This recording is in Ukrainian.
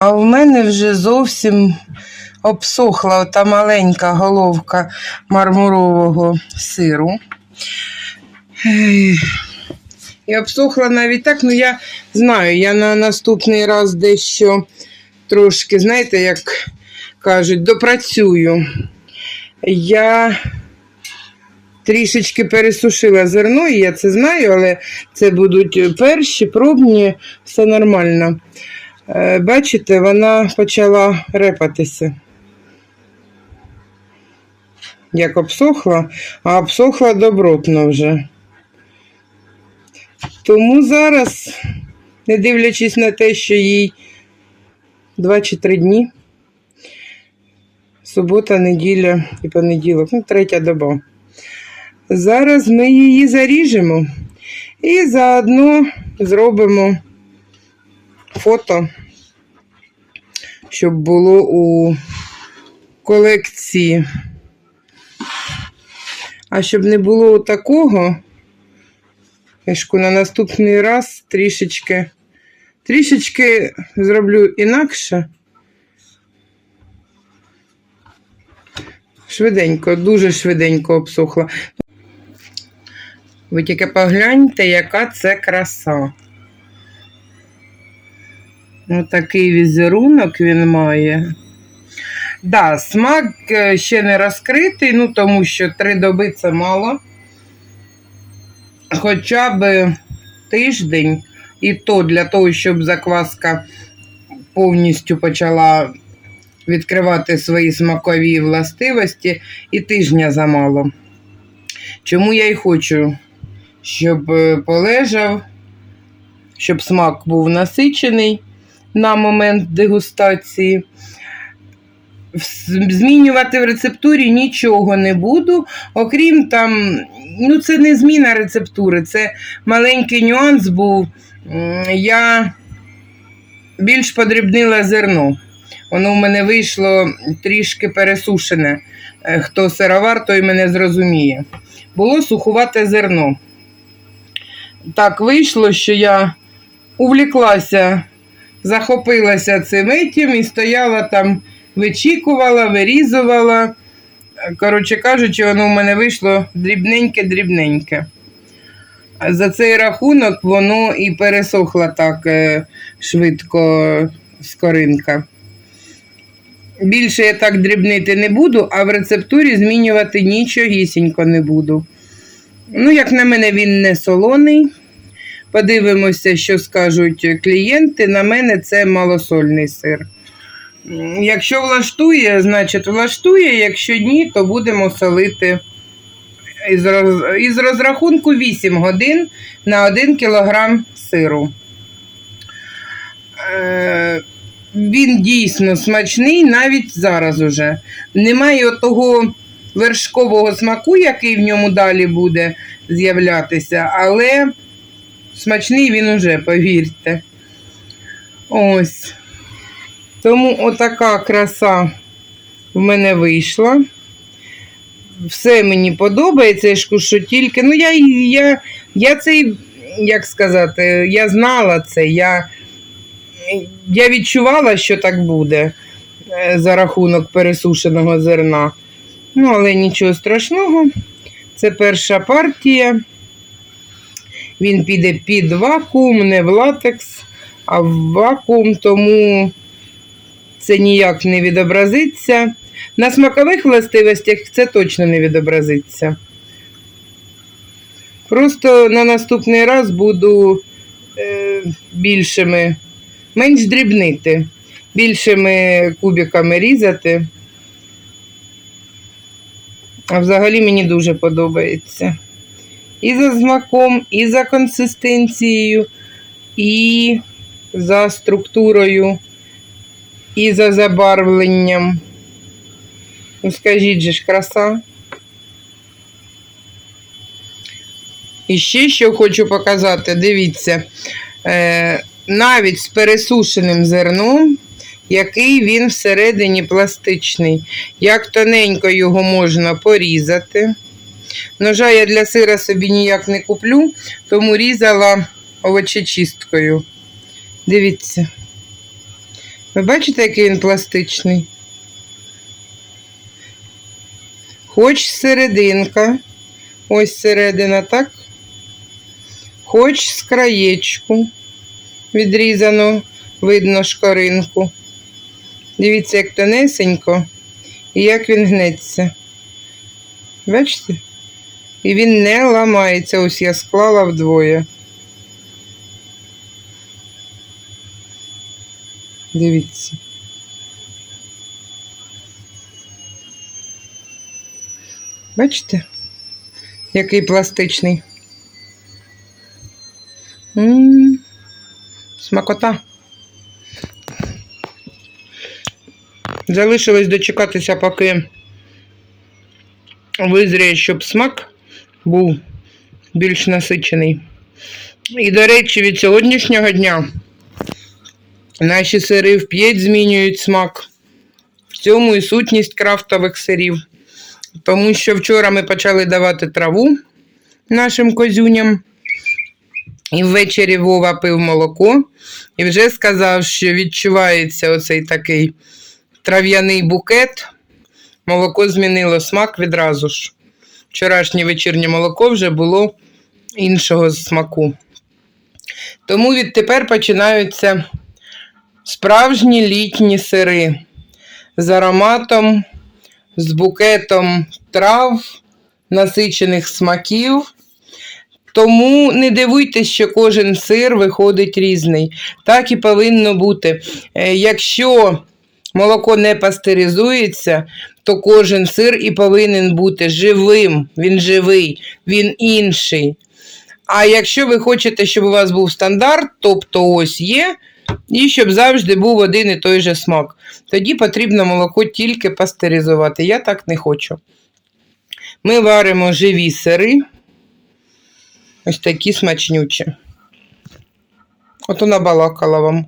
А в мене вже зовсім обсохла та маленька головка мармурового сиру. І обсохла навіть так, ну я знаю, я на наступний раз дещо трошки, знаєте, як кажуть, допрацюю. Я трішечки пересушила зерно, і я це знаю, але це будуть перші, пробні, все нормально. Е, Бачите, вона почала репатися. Як обсохла, а обсохла добротно вже. Тому зараз, не дивлячись на те, що їй 2 чи 3 дні, субота, неділя і понеділок, ну, третя доба. Зараз ми її заріжемо і заодно зробимо фото, щоб було у колекції. А щоб не було такого, Ешку, на наступний раз трішечки, трішечки зроблю інакше. Швиденько, дуже швиденько обсохла. Ви тільки погляньте, яка це краса. Отакий візерунок він має. Да, смак е, ще не розкритий, ну тому що три доби це мало. Хоча б тиждень, і то для того, щоб закваска повністю почала відкривати свої смакові властивості, і тижня замало. Чому я й хочу, щоб е, полежав, щоб смак був насичений на момент дегустації. Змінювати в рецептурі нічого не буду, окрім там, ну це не зміна рецептури, це маленький нюанс був. Я більш подрібнила зерно. Воно в мене вийшло трішки пересушене. Е, Хто сировар, той мене зрозуміє. Було сухувате зерно. Так вийшло, що я увліклася, захопилася цим етім і стояла там, вичікувала, вирізувала. Коротше кажучи, воно в мене вийшло дрібненьке-дрібненьке. За цей рахунок воно і пересохло так е, швидко скоринка. Більше я так дрібнити не буду, а в рецептурі змінювати нічогісінько не буду. Ну, як на мене, він не солоний. Подивимося, що скажуть клієнти. На мене це малосольний сир. Якщо влаштує, значить влаштує. Якщо ні, то будемо солити із, роз... із розрахунку 8 годин на 1 кілограм сиру. Е... Він дійсно смачний навіть зараз уже. Немає того вершкового смаку, який в ньому далі буде з'являтися, але смачний він уже, повірте. Ось. Тому отака краса в мене вийшла. Все мені подобається, що тільки. Ну, я, я, я цей, як сказати, я знала це. Я, я відчувала, що так буде е, за рахунок пересушеного зерна. Ну, але нічого страшного. Це перша партія. Він піде під вакуум, не в латекс, а в вакуум, тому це ніяк не відобразиться. На смакових властивостях це точно не відобразиться. Просто на наступний раз буду е, більшими, менш дрібнити, більшими кубиками різати. А взагалі мені дуже подобається. І за смаком, і за консистенцією, і за структурою, і за забарвленням. Ну, скажіть же ж, краса. І ще що хочу показати, дивіться, е, навіть з пересушеним зерном який він всередині пластичний. Як тоненько його можна порізати. Ножа я для сира собі ніяк не куплю, тому різала овочечисткою. Дивіться. Ви бачите, який він пластичний? Хоч серединка, ось середина, так? Хоч з краєчку відрізано, видно шкаринку. Дивіться, як тонесенько і як він гнеться. Бачите? І він не ламається. Ось я склала вдвоє. Дивіться. Бачите, який пластичний. М, Смакота. Залишилось дочекатися, поки визріє, щоб смак був більш насичений. І, до речі, від сьогоднішнього дня наші сири вп'ять змінюють смак. В цьому і сутність крафтових сирів. Тому що вчора ми почали давати траву нашим козюням. І ввечері Вова пив молоко і вже сказав, що відчувається оцей такий трав'яний букет. Молоко змінило смак відразу ж. Вчорашнє вечірнє молоко вже було іншого смаку. Тому відтепер починаються справжні літні сири з ароматом, з букетом трав, насичених смаків. Тому не дивуйтесь, що кожен сир виходить різний. Так і повинно бути. Е, Якщо молоко не пастеризується, то кожен сир і повинен бути живим. Він живий, він інший. А якщо ви хочете, щоб у вас був стандарт, тобто ось є, і щоб завжди був один і той же смак, тоді потрібно молоко тільки пастеризувати. Я так не хочу. Ми варимо живі сири. Ось такі смачнючі. От вона вам.